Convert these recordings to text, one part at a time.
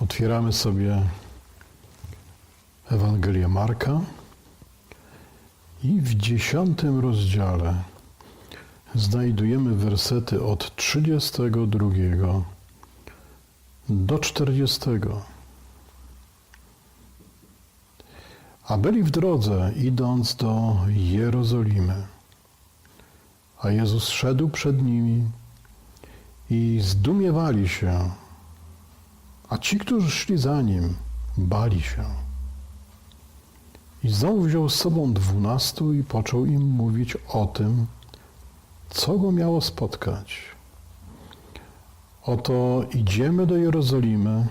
Otwieramy sobie Ewangelię Marka i w dziesiątym rozdziale znajdujemy wersety od 32 do 40. A byli w drodze, idąc do Jerozolimy. A Jezus szedł przed nimi i zdumiewali się, a ci, którzy szli za nim, bali się. I znowu wziął z sobą dwunastu i począł im mówić o tym, co go miało spotkać. Oto idziemy do Jerozolimy,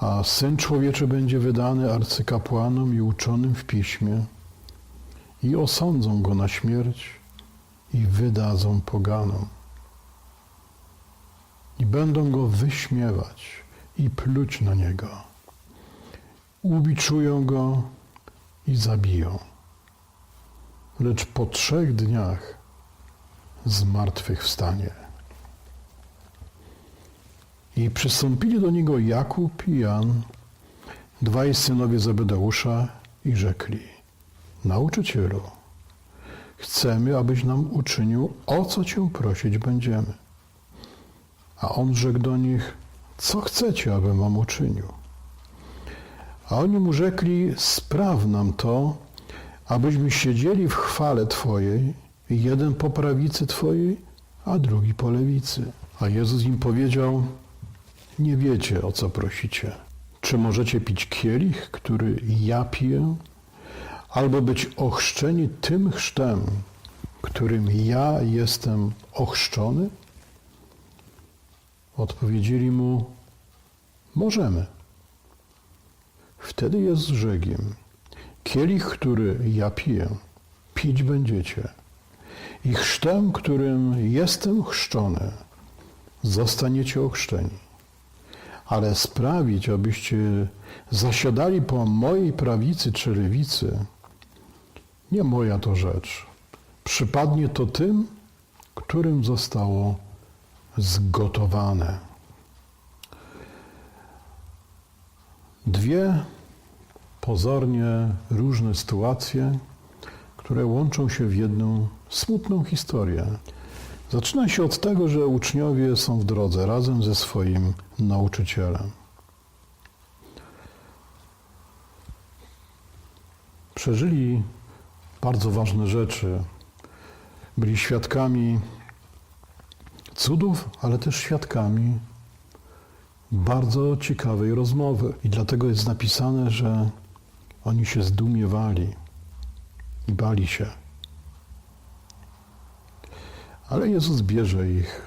a Syn Człowieczy będzie wydany arcykapłanom i uczonym w piśmie i osądzą go na śmierć i wydadzą poganom. I będą go wyśmiewać i pluć na niego. Ubiczują go i zabiją. Lecz po trzech dniach zmartwychwstanie. I przystąpili do niego Jakub i Jan, dwaj synowie Zebedeusza i rzekli, Nauczycielu, chcemy, abyś nam uczynił, o co Cię prosić będziemy. A on rzekł do nich, co chcecie, abym wam uczynił? A oni mu rzekli, spraw nam to, abyśmy siedzieli w chwale Twojej, jeden po prawicy Twojej, a drugi po lewicy. A Jezus im powiedział, nie wiecie, o co prosicie. Czy możecie pić kielich, który ja piję, albo być ochrzczeni tym chrztem, którym ja jestem ochrzczony? Odpowiedzieli mu, możemy. Wtedy jest rzekł im, kielich, który ja piję, pić będziecie. I chrztem, którym jestem chrzczony, zostaniecie ochrzczeni. Ale sprawić, abyście zasiadali po mojej prawicy czy lewicy, nie moja to rzecz. Przypadnie to tym, którym zostało zgotowane. Dwie pozornie różne sytuacje, które łączą się w jedną smutną historię. Zaczyna się od tego, że uczniowie są w drodze razem ze swoim nauczycielem. Przeżyli bardzo ważne rzeczy. Byli świadkami cudów, ale też świadkami bardzo ciekawej rozmowy. I dlatego jest napisane, że oni się zdumiewali i bali się. Ale Jezus bierze ich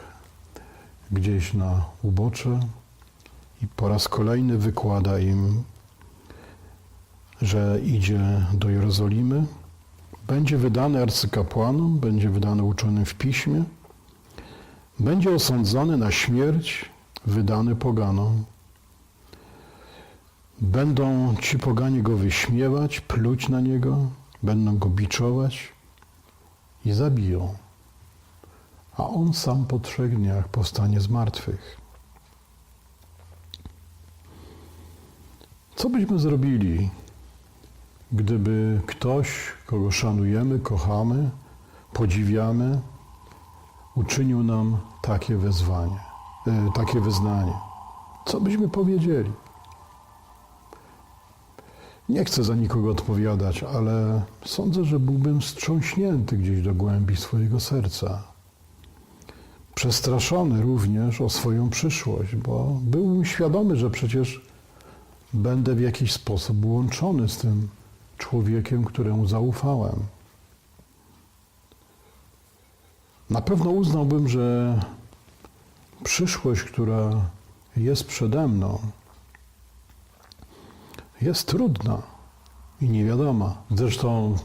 gdzieś na ubocze i po raz kolejny wykłada im, że idzie do Jerozolimy, będzie wydany arcykapłanom, będzie wydany uczonym w piśmie, będzie osądzony na śmierć, wydany poganom. Będą ci poganie go wyśmiewać, pluć na niego, będą go biczować i zabiją. A on sam po trzech dniach powstanie z martwych. Co byśmy zrobili, gdyby ktoś, kogo szanujemy, kochamy, podziwiamy, uczynił nam takie wezwanie, e, takie wyznanie. Co byśmy powiedzieli? Nie chcę za nikogo odpowiadać, ale sądzę, że byłbym wstrząśnięty gdzieś do głębi swojego serca. Przestraszony również o swoją przyszłość, bo byłbym świadomy, że przecież będę w jakiś sposób łączony z tym człowiekiem, któremu zaufałem. Na pewno uznałbym, że przyszłość, która jest przede mną, jest trudna i niewiadoma. Zresztą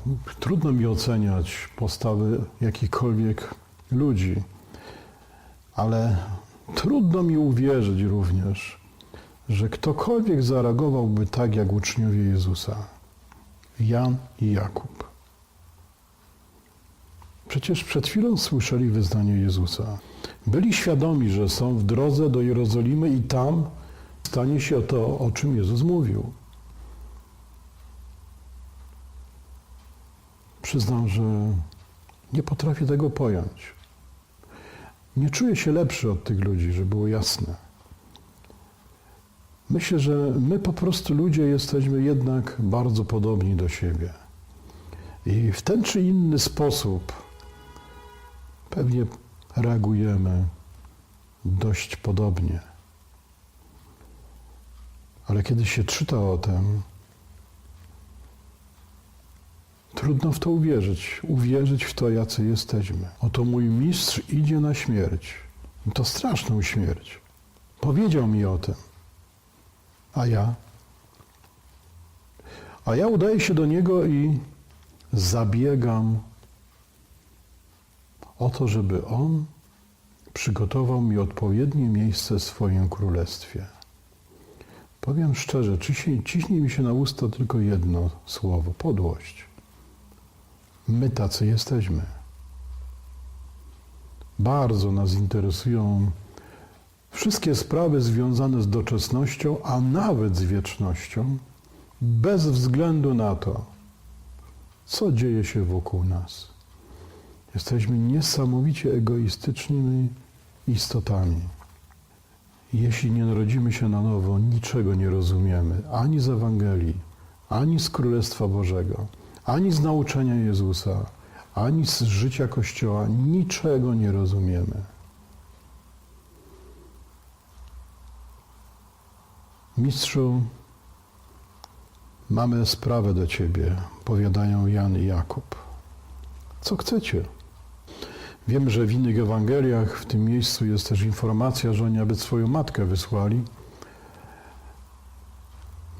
trudno mi oceniać postawy jakichkolwiek ludzi, ale trudno mi uwierzyć również, że ktokolwiek zareagowałby tak jak uczniowie Jezusa, Jan i Jakub. Przecież przed chwilą słyszeli wyznanie Jezusa. Byli świadomi, że są w drodze do Jerozolimy i tam stanie się to, o czym Jezus mówił. Przyznam, że nie potrafię tego pojąć. Nie czuję się lepszy od tych ludzi, żeby było jasne. Myślę, że my po prostu ludzie jesteśmy jednak bardzo podobni do siebie. I w ten czy inny sposób pewnie reagujemy dość podobnie. Ale kiedy się czyta o tym, trudno w to uwierzyć. Uwierzyć w to, jacy jesteśmy. Oto mój mistrz idzie na śmierć. To straszną śmierć. Powiedział mi o tym. A ja? A ja udaję się do niego i zabiegam o to, żeby on przygotował mi odpowiednie miejsce w swoim królestwie. Powiem szczerze, ciśnie, ciśnie mi się na usta tylko jedno słowo podłość. My tacy jesteśmy. Bardzo nas interesują wszystkie sprawy związane z doczesnością, a nawet z wiecznością, bez względu na to, co dzieje się wokół nas. Jesteśmy niesamowicie egoistycznymi istotami. Jeśli nie narodzimy się na nowo, niczego nie rozumiemy ani z Ewangelii, ani z Królestwa Bożego, ani z nauczania Jezusa, ani z życia Kościoła, niczego nie rozumiemy. Mistrzu, mamy sprawę do Ciebie, powiadają Jan i Jakub. Co chcecie? Wiem, że w innych Ewangeliach w tym miejscu jest też informacja, że oni nawet swoją matkę wysłali.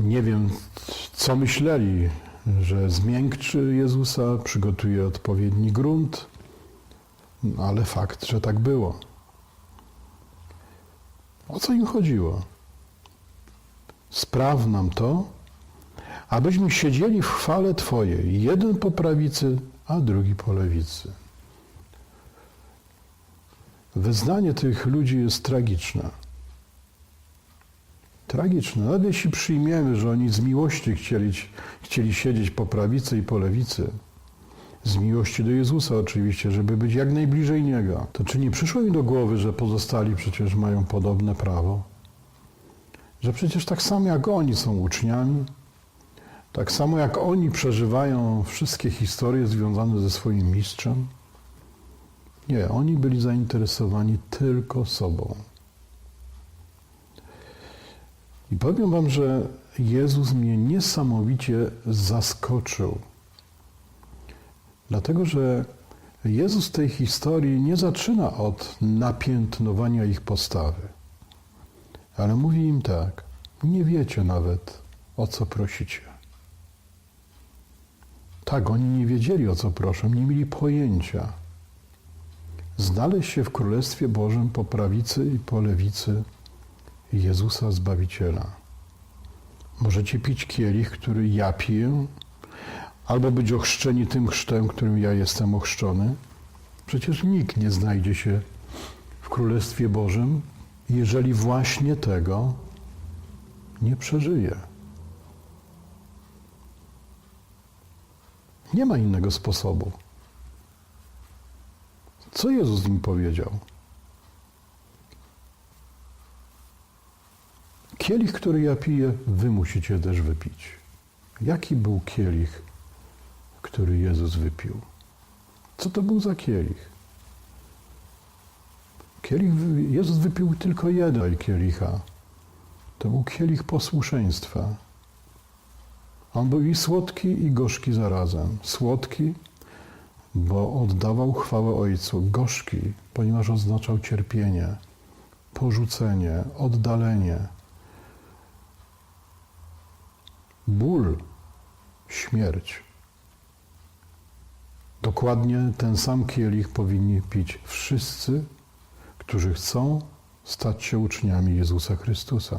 Nie wiem, co myśleli, że zmiękczy Jezusa, przygotuje odpowiedni grunt, ale fakt, że tak było. O co im chodziło? Spraw nam to, abyśmy siedzieli w chwale Twojej, jeden po prawicy, a drugi po lewicy. Wyznanie tych ludzi jest tragiczne. Tragiczne. Nawet jeśli przyjmiemy, że oni z miłości chcieli, chcieli siedzieć po prawicy i po lewicy, z miłości do Jezusa oczywiście, żeby być jak najbliżej Niego, to czy nie przyszło im do głowy, że pozostali przecież mają podobne prawo? Że przecież tak samo jak oni są uczniami, tak samo jak oni przeżywają wszystkie historie związane ze swoim mistrzem? Nie, oni byli zainteresowani tylko sobą. I powiem Wam, że Jezus mnie niesamowicie zaskoczył. Dlatego, że Jezus tej historii nie zaczyna od napiętnowania ich postawy, ale mówi im tak: Nie wiecie nawet, o co prosicie. Tak, oni nie wiedzieli, o co proszą, nie mieli pojęcia. Znaleźć się w Królestwie Bożym po prawicy i po lewicy Jezusa Zbawiciela. Możecie pić kielich, który ja piję, albo być ochrzczeni tym chrztem, którym ja jestem ochrzczony. Przecież nikt nie znajdzie się w Królestwie Bożym, jeżeli właśnie tego nie przeżyje. Nie ma innego sposobu. Co Jezus im powiedział? Kielich, który ja piję, wy musicie też wypić. Jaki był kielich, który Jezus wypił? Co to był za kielich? Kielich, Jezus wypił tylko jeden kielicha. To był kielich posłuszeństwa. On był i słodki, i gorzki zarazem. Słodki, bo oddawał chwałę Ojcu. Gorzki, ponieważ oznaczał cierpienie, porzucenie, oddalenie. Ból, śmierć. Dokładnie ten sam kielich powinni pić wszyscy, którzy chcą stać się uczniami Jezusa Chrystusa.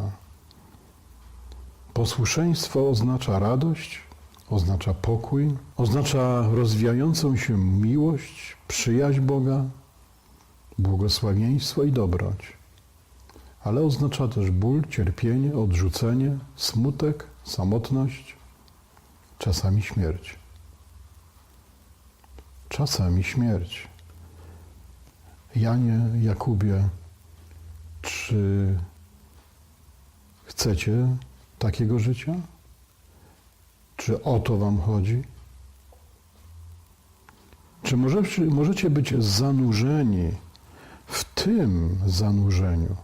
Posłuszeństwo oznacza radość, oznacza pokój, oznacza rozwijającą się miłość, przyjaźń Boga, błogosławieństwo i dobroć. ale oznacza też ból, cierpienie, odrzucenie, smutek, samotność, czasami śmierć. Czasami śmierć. Janie, Jakubie, czy chcecie takiego życia? Czy o to Wam chodzi? Czy możecie, możecie być zanurzeni w tym zanurzeniu,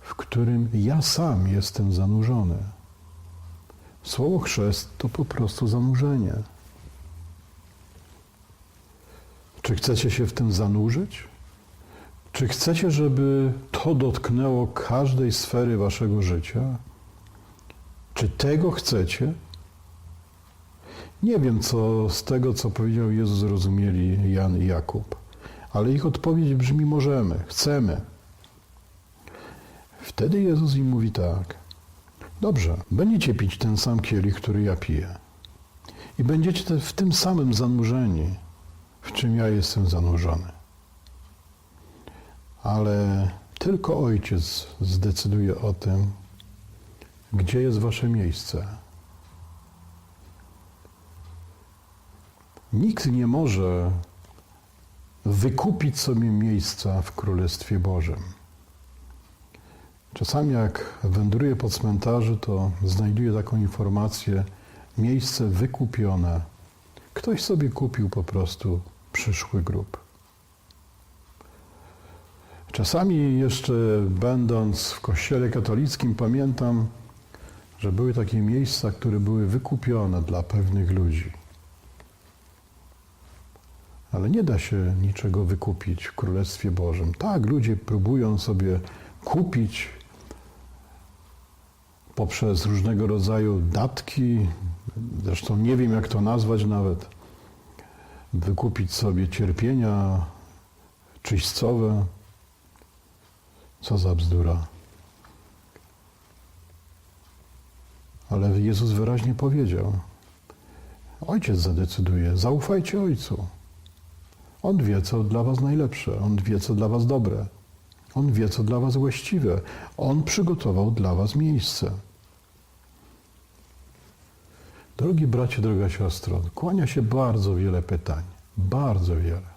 w którym ja sam jestem zanurzony? Słowo chrzest to po prostu zanurzenie. Czy chcecie się w tym zanurzyć? Czy chcecie, żeby to dotknęło każdej sfery waszego życia? Czy tego chcecie? Nie wiem, co z tego, co powiedział Jezus, zrozumieli Jan i Jakub, ale ich odpowiedź brzmi: możemy, chcemy. Wtedy Jezus im mówi tak: Dobrze, będziecie pić ten sam kielich, który ja piję. I będziecie w tym samym zanurzeni, w czym ja jestem zanurzony. Ale tylko Ojciec zdecyduje o tym, gdzie jest wasze miejsce. Nikt nie może wykupić sobie miejsca w Królestwie Bożym. Czasami jak wędruję po cmentarzu, to znajduję taką informację, miejsce wykupione. Ktoś sobie kupił po prostu przyszły grób. Czasami jeszcze będąc w kościele katolickim pamiętam, że były takie miejsca, które były wykupione dla pewnych ludzi. Ale nie da się niczego wykupić w Królestwie Bożym. Tak, ludzie próbują sobie kupić poprzez różnego rodzaju datki, zresztą nie wiem jak to nazwać nawet, wykupić sobie cierpienia czyśćcowe. Co za bzdura. Ale Jezus wyraźnie powiedział: Ojciec zadecyduje, zaufajcie Ojcu. On wie, co dla Was najlepsze, On wie, co dla Was dobre, On wie, co dla Was właściwe. On przygotował dla Was miejsce. Drogi bracie, droga siostro, kłania się bardzo wiele pytań, bardzo wiele.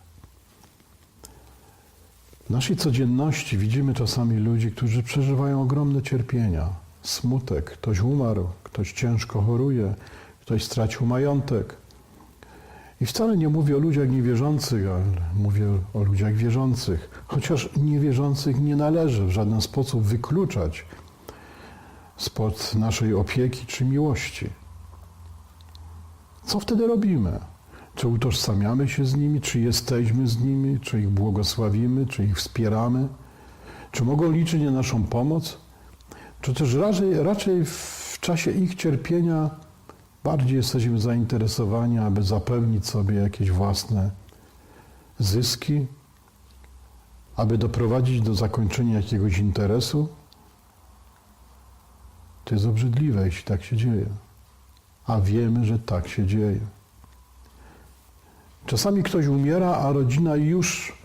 W naszej codzienności widzimy czasami ludzi, którzy przeżywają ogromne cierpienia, smutek. Ktoś umarł, ktoś ciężko choruje, ktoś stracił majątek. I wcale nie mówię o ludziach niewierzących, ale mówię o ludziach wierzących. Chociaż niewierzących nie należy w żaden sposób wykluczać spod naszej opieki czy miłości. Co wtedy robimy? Czy utożsamiamy się z nimi, czy jesteśmy z nimi, czy ich błogosławimy, czy ich wspieramy? Czy mogą liczyć na naszą pomoc? Też raczej, raczej w czasie ich cierpienia bardziej jesteśmy zainteresowani, aby zapewnić sobie jakieś własne zyski, aby doprowadzić do zakończenia jakiegoś interesu? To jest obrzydliwe, jeśli tak się dzieje. A wiemy, że tak się dzieje. Czasami ktoś umiera, a rodzina już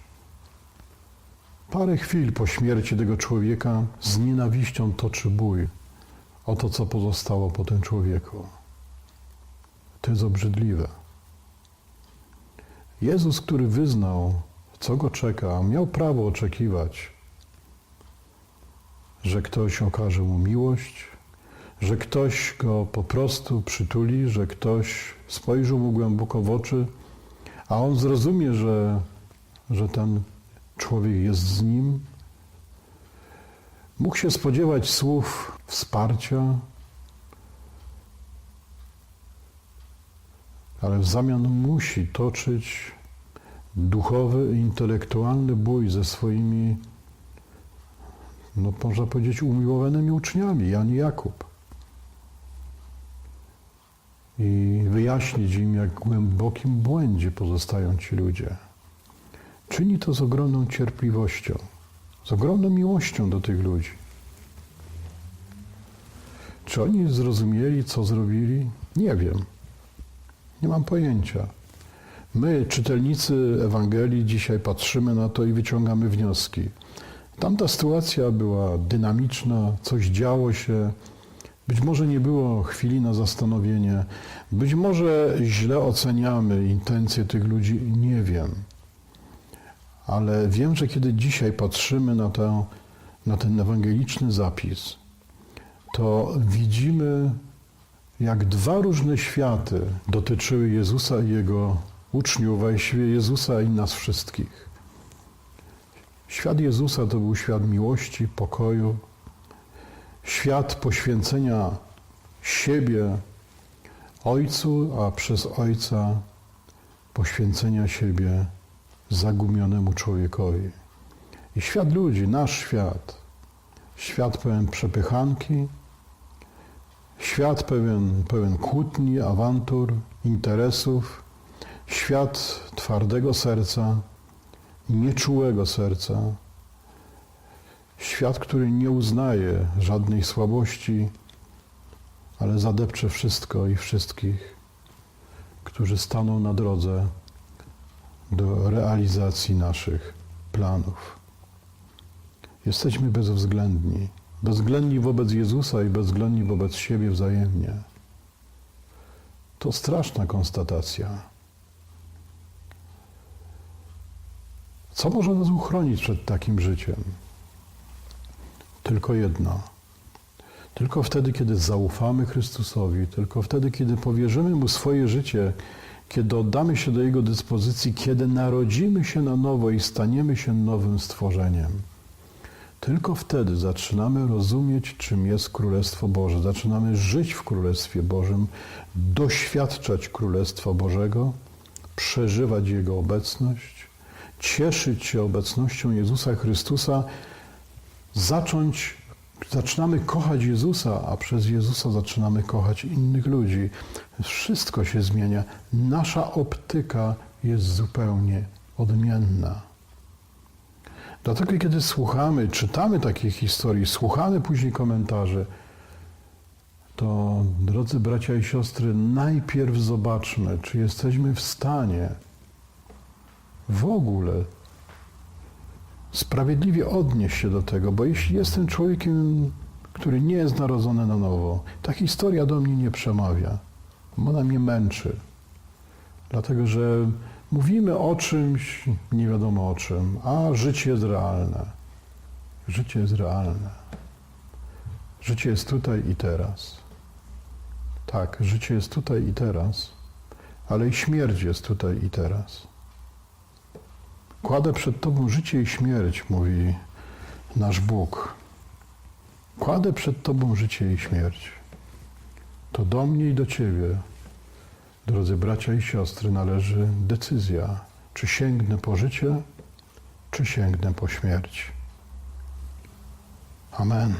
parę chwil po śmierci tego człowieka z nienawiścią toczy bój o to, co pozostało po tym człowieku. To jest obrzydliwe. Jezus, który wyznał, co go czeka, miał prawo oczekiwać, że ktoś okaże mu miłość, że ktoś go po prostu przytuli, że ktoś spojrzy mu głęboko w oczy, a on zrozumie, że, że ten człowiek jest z nim. Mógł się spodziewać słów wsparcia, ale w zamian musi toczyć duchowy i intelektualny bój ze swoimi, no można powiedzieć, umiłowanymi uczniami, Jan i Jakub. I wyjaśnić im, jak głębokim błędzie pozostają ci ludzie. Czyni to z ogromną cierpliwością, z ogromną miłością do tych ludzi. Czy oni zrozumieli, co zrobili? Nie wiem. Nie mam pojęcia. My, czytelnicy Ewangelii, dzisiaj patrzymy na to i wyciągamy wnioski. Tamta sytuacja była dynamiczna, coś działo się. Być może nie było chwili na zastanowienie, być może źle oceniamy intencje tych ludzi, nie wiem. Ale wiem, że kiedy dzisiaj patrzymy na, tę, na ten ewangeliczny zapis, to widzimy, jak dwa różne światy dotyczyły Jezusa i Jego uczniów, właściwie Jezusa i nas wszystkich. Świat Jezusa to był świat miłości, pokoju, świat poświęcenia siebie Ojcu, a przez Ojca poświęcenia siebie zagumionemu człowiekowi. I świat ludzi, nasz świat, świat pełen przepychanki, świat pełen, pełen kłótni, awantur, interesów, świat twardego serca, nieczułego serca, świat, który nie uznaje żadnej słabości, ale zadepcze wszystko i wszystkich, którzy staną na drodze do realizacji naszych planów. Jesteśmy bezwzględni, bezwzględni wobec Jezusa i bezwzględni wobec siebie wzajemnie. To straszna konstatacja. Co może nas uchronić przed takim życiem? Tylko jedno. Tylko wtedy, kiedy zaufamy Chrystusowi, tylko wtedy, kiedy powierzymy Mu swoje życie, kiedy oddamy się do Jego dyspozycji, kiedy narodzimy się na nowo i staniemy się nowym stworzeniem. Tylko wtedy zaczynamy rozumieć, czym jest Królestwo Boże. Zaczynamy żyć w Królestwie Bożym, doświadczać Królestwa Bożego, przeżywać Jego obecność, cieszyć się obecnością Jezusa Chrystusa, zacząć, zaczynamy kochać Jezusa, a przez Jezusa zaczynamy kochać innych ludzi. Wszystko się zmienia. Nasza optyka jest zupełnie odmienna. Dlatego, kiedy słuchamy, czytamy takie historii, słuchamy później komentarzy, to drodzy bracia i siostry, najpierw zobaczmy, czy jesteśmy w stanie w ogóle sprawiedliwie odnieść się do tego, bo jeśli jestem człowiekiem, który nie jest narodzony na nowo, ta historia do mnie nie przemawia, bo ona mnie męczy. Dlatego, że mówimy o czymś, nie wiadomo o czym, a życie jest realne. Życie jest realne. Życie jest tutaj i teraz. Tak, życie jest tutaj i teraz, ale i śmierć jest tutaj i teraz. Kładę przed Tobą życie i śmierć, mówi nasz Bóg. Kładę przed Tobą życie i śmierć. To do mnie i do Ciebie, drodzy bracia i siostry, należy decyzja, czy sięgnę po życie, czy sięgnę po śmierć. Amen.